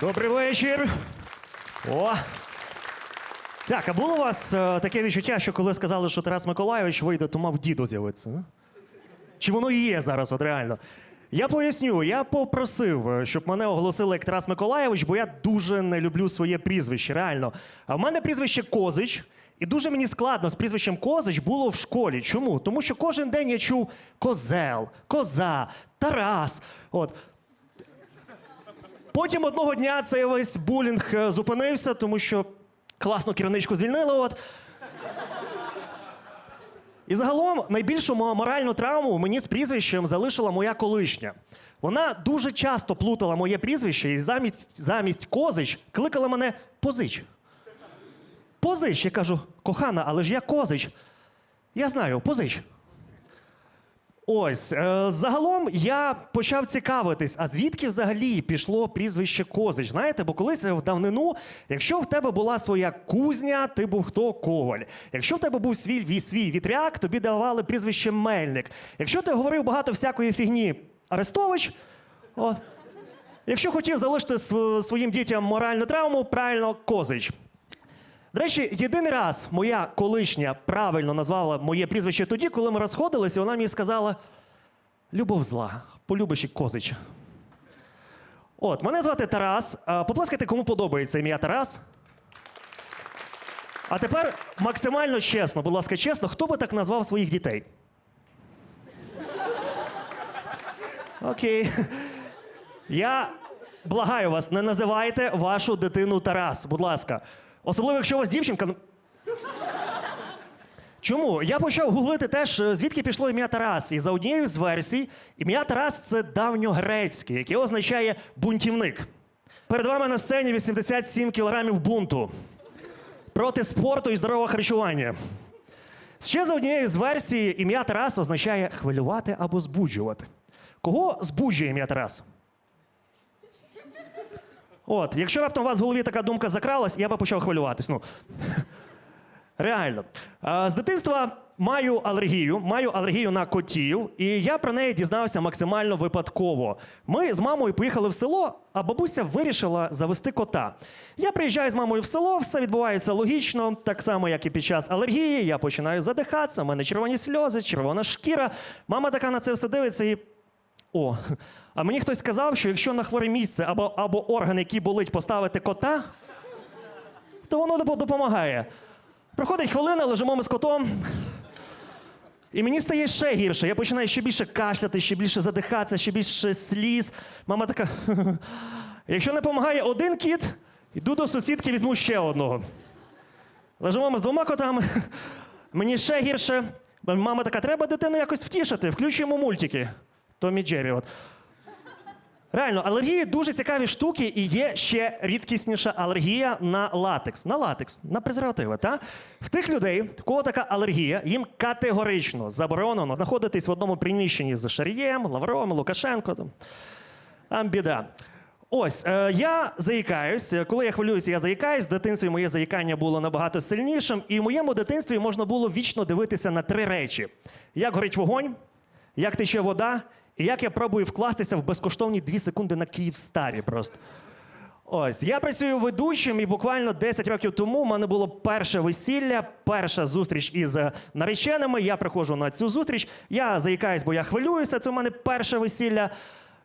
Добрий вечір. О. Так, а було у вас е, таке відчуття, що коли сказали, що Тарас Миколайович вийде, то мав діду з'явитися? а? Чи воно і є зараз, от реально? Я поясню, я попросив, е, щоб мене оголосили як Тарас Миколайович, бо я дуже не люблю своє прізвище, реально. А в мене прізвище Козич, і дуже мені складно з прізвищем Козич було в школі. Чому? Тому що кожен день я чув козел, коза, Тарас. От. Потім одного дня цей весь булінг е, зупинився, тому що класну керівничку звільнили. От. І загалом найбільшу моральну травму мені з прізвищем залишила моя колишня. Вона дуже часто плутала моє прізвище і замість, замість козич кликала мене позич. Позич. Я кажу, кохана, але ж я козич. Я знаю, позич. Ось е, загалом я почав цікавитись, а звідки взагалі пішло прізвище Козич? Знаєте, бо колись в давнину, якщо в тебе була своя кузня, ти був хто коваль. Якщо в тебе був свій, свій вітряк, тобі давали прізвище Мельник. Якщо ти говорив багато всякої фігні Арестович, от. Якщо хотів залишити своїм дітям моральну травму, правильно Козич. До речі, єдиний раз моя колишня правильно назвала моє прізвище тоді, коли ми розходилися, вона мені сказала: Любов зла, полюбиш і козича. От, мене звати Тарас. А, Поплескайте, кому подобається ім'я Тарас. А тепер максимально чесно, будь ласка, чесно, хто би так назвав своїх дітей? Окей. Я благаю вас, не називайте вашу дитину Тарас, будь ласка. Особливо, якщо у вас дівчинка. ну- Чому? Я почав гуглити теж, е, звідки пішло ім'я Тарас. І за однією з версій, ім'я Тарас це давньогрецьке, яке означає бунтівник. Перед вами на сцені 87 кілограмів бунту проти спорту і здорового харчування. Ще за однією з версій, ім'я Тарас означає хвилювати або збуджувати. Кого збуджує ім'я Тарас? От, якщо раптом у вас в голові така думка закралась, я би почав хвилюватись. Ну, реально. З дитинства маю алергію, маю алергію на котів, і я про неї дізнався максимально випадково. Ми з мамою поїхали в село, а бабуся вирішила завести кота. Я приїжджаю з мамою в село, все відбувається логічно, так само, як і під час алергії. Я починаю задихатися, у мене червоні сльози, червона шкіра. Мама така на це все дивиться і о, а мені хтось сказав, що якщо на хворе місце або, або орган, який болить, поставити кота, то воно доп- допомагає. Проходить хвилина, лежимо ми з котом. І мені стає ще гірше. Я починаю ще більше кашляти, ще більше задихатися, ще більше сліз. Мама така. Якщо не допомагає один кіт, йду до сусідки, візьму ще одного. Лежимо ми з двома котами. Мені ще гірше. Мама така, треба дитину якось втішити, включуємо мультики. Томі Джері. От. Реально, алергії дуже цікаві штуки, і є ще рідкісніша алергія на латекс. На латекс, на презервативи. Та? В тих людей, в кого така алергія, їм категорично заборонено знаходитись в одному приміщенні з Шарієм, Лавровим, Лукашенко. Там, там біда. Ось, е, я заїкаюсь. Коли я хвилююся, я заїкаюсь. В дитинстві моє заїкання було набагато сильнішим. І в моєму дитинстві можна було вічно дивитися на три речі: як горить вогонь, як тече вода, і як я пробую вкластися в безкоштовні дві секунди на Київстарі просто. Ось, я працюю ведучим, і буквально 10 років тому в мене було перше весілля, перша зустріч із е, нареченими. Я приходжу на цю зустріч. Я заїкаюсь, бо я хвилююся. Це у мене перше весілля.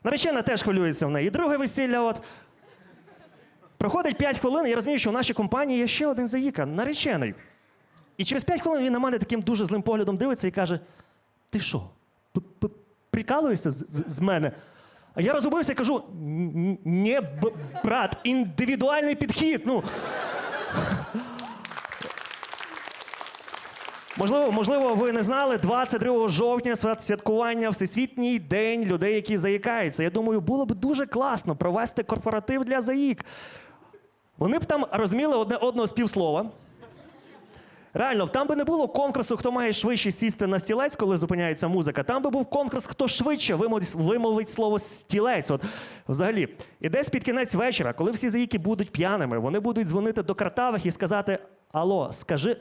Наречена теж хвилюється в неї. Друге весілля. От. Проходить 5 хвилин, і я розумію, що в нашій компанії є ще один заїка, наречений. І через 5 хвилин він на мене таким дуже злим поглядом дивиться і каже: Ти що? Прикалуєшся з, з, з мене? А я розгубився і кажу: ні, брат, індивідуальний підхід. Ну. Можливо, можливо, ви не знали, 22 жовтня святкування Всесвітній день людей, які заїкаються. Я думаю, було б дуже класно провести корпоратив для заїк. Вони б там розуміли одне одного з півслова. Реально, там би не було конкурсу, хто має швидше сісти на стілець, коли зупиняється музика. Там би був конкурс, хто швидше вимовить, вимовить слово стілець. От взагалі. І десь під кінець вечора, коли всі заїки будуть п'яними, вони будуть дзвонити до картавих і сказати: Алло, скажи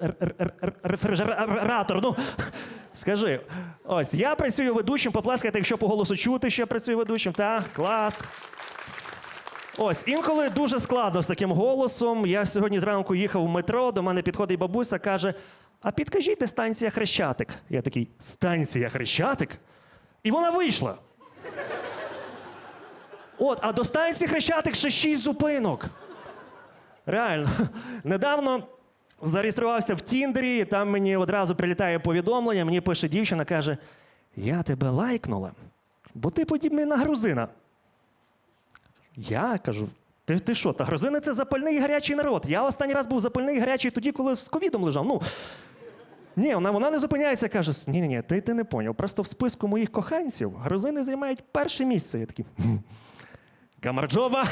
рефрижератор. Ну скажи. Ось я працюю ведучим, поплескайте, якщо по голосу чути, що я працюю ведучим. Так, клас. Ось інколи дуже складно з таким голосом. Я сьогодні зранку їхав в метро, до мене підходить бабуся, каже: А підкажіть, де станція Хрещатик? Я такий, станція Хрещатик? І вона вийшла. От, а до станції Хрещатик ще шість зупинок. Реально. Недавно зареєструвався в Тіндері, і там мені одразу прилітає повідомлення, мені пише дівчина, каже: Я тебе лайкнула, бо ти подібний на грузина. Я кажу. Ти, ти що, та грузини це запальний гарячий народ. Я останній раз був запальний гарячий тоді, коли з ковідом лежав. Ну, ні, вона, вона не зупиняється, каже: ні, ні, ні, ти, ти не поняв. Просто в списку моїх коханців грузини займають перше місце. Я такий. «Хм. Камарджоба,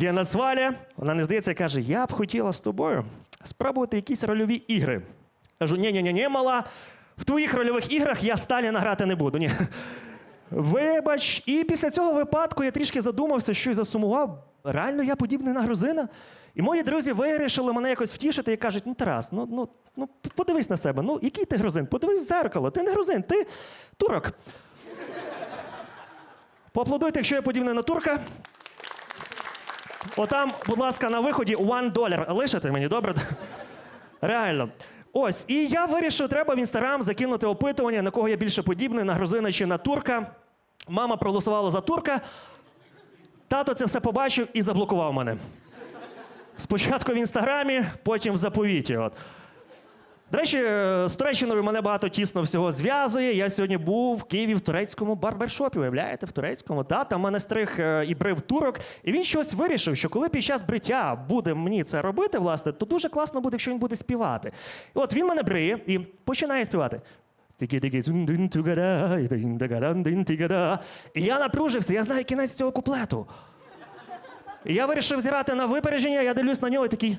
Гена Цваля. Вона не здається каже: Я б хотіла з тобою спробувати якісь рольові ігри. Кажу, ні, ні, ні, ні, мала. В твоїх рольових іграх я Сталіна грати не буду. Ні. Вибач, і після цього випадку я трішки задумався, що й засумував. Реально я подібний на грузина. І мої друзі вирішили мене якось втішити і кажуть: ну Тарас, ну, ну, ну подивись на себе. Ну, який ти грузин? Подивись в зеркало, ти не грузин, ти турок. Поаплодуйте, якщо я подібний на турка. Отам, будь ласка, на виході one долар. Лишите мені, добре? Реально. Ось, і я вирішив, треба в інстаграм закинути опитування, на кого я більше подібний, на грузина чи на турка. Мама проголосувала за турка. Тато це все побачив і заблокував мене. Спочатку в інстаграмі, потім в заповіті. От. До речі, е, з Туреччиною мене багато тісно всього зв'язує. Я сьогодні був в Києві в турецькому барбершопі. Уявляєте, в турецькому. Та, там мене стриг е, і брив турок. І він щось вирішив, що коли під час бриття буде мені це робити, власне, то дуже класно буде, якщо він буде співати. І от він мене бриє і починає співати. І я напружився, я знаю кінець цього куплету. І я вирішив зіграти на випередження, я дивлюсь на нього і такий.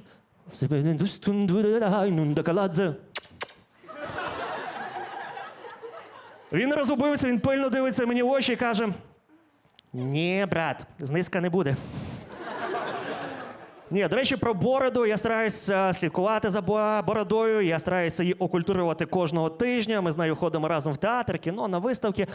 Він розгубився, він пильно дивиться мені в очі і каже: Ні, брат, знизка не буде. Ні, до речі, про бороду я стараюся слідкувати за бородою. Я стараюся її окультурувати кожного тижня. Ми з нею ходимо разом в театр, кіно, на виставки.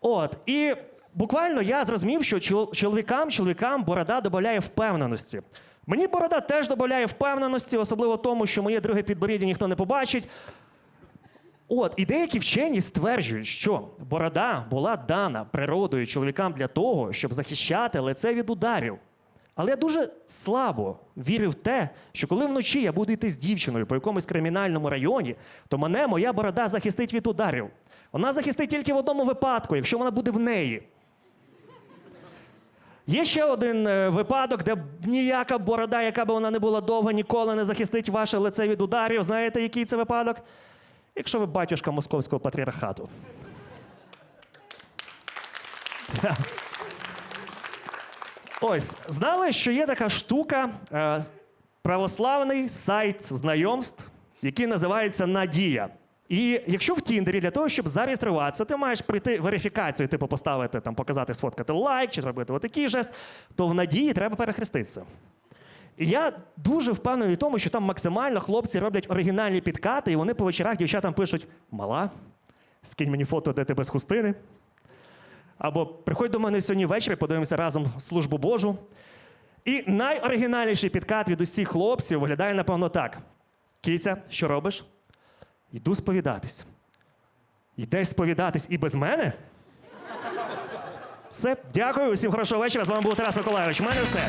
От. І буквально я зрозумів, що чоловікам, чоловікам борода додає впевненості. Мені борода теж додає впевненості, особливо тому, що моє друге підборіддя ніхто не побачить. От, і деякі вчені стверджують, що борода була дана природою чоловікам для того, щоб захищати лице від ударів. Але я дуже слабо вірив в те, що коли вночі я буду йти з дівчиною по якомусь кримінальному районі, то мене моя борода захистить від ударів. Вона захистить тільки в одному випадку, якщо вона буде в неї. Є ще один е, випадок, де ніяка борода, яка би вона не була довга, ніколи не захистить ваше лице від ударів. Знаєте, який це випадок? Якщо ви батюшка московського патріархату. Ось, знали, що є така штука, е, православний сайт знайомств, який називається Надія. І якщо в Тіндері для того, щоб зареєструватися, ти маєш прийти верифікацію, типу поставити, там, показати, сфоткати лайк чи зробити отакий жест, то в надії треба перехреститися. І я дуже впевнений в тому, що там максимально хлопці роблять оригінальні підкати, і вони по вечорах дівчатам пишуть: Мала, скинь мені фото, де ти без хустини. Або приходь до мене сьогодні ввечері, подивимося разом службу Божу. І найоригінальніший підкат від усіх хлопців виглядає, напевно, так: Кіця, що робиш? Йду сповідатись. Йдеш сповідатись і без мене? Все, дякую, усім хорошого вечора. З вами був Тарас Миколайович. У мене все.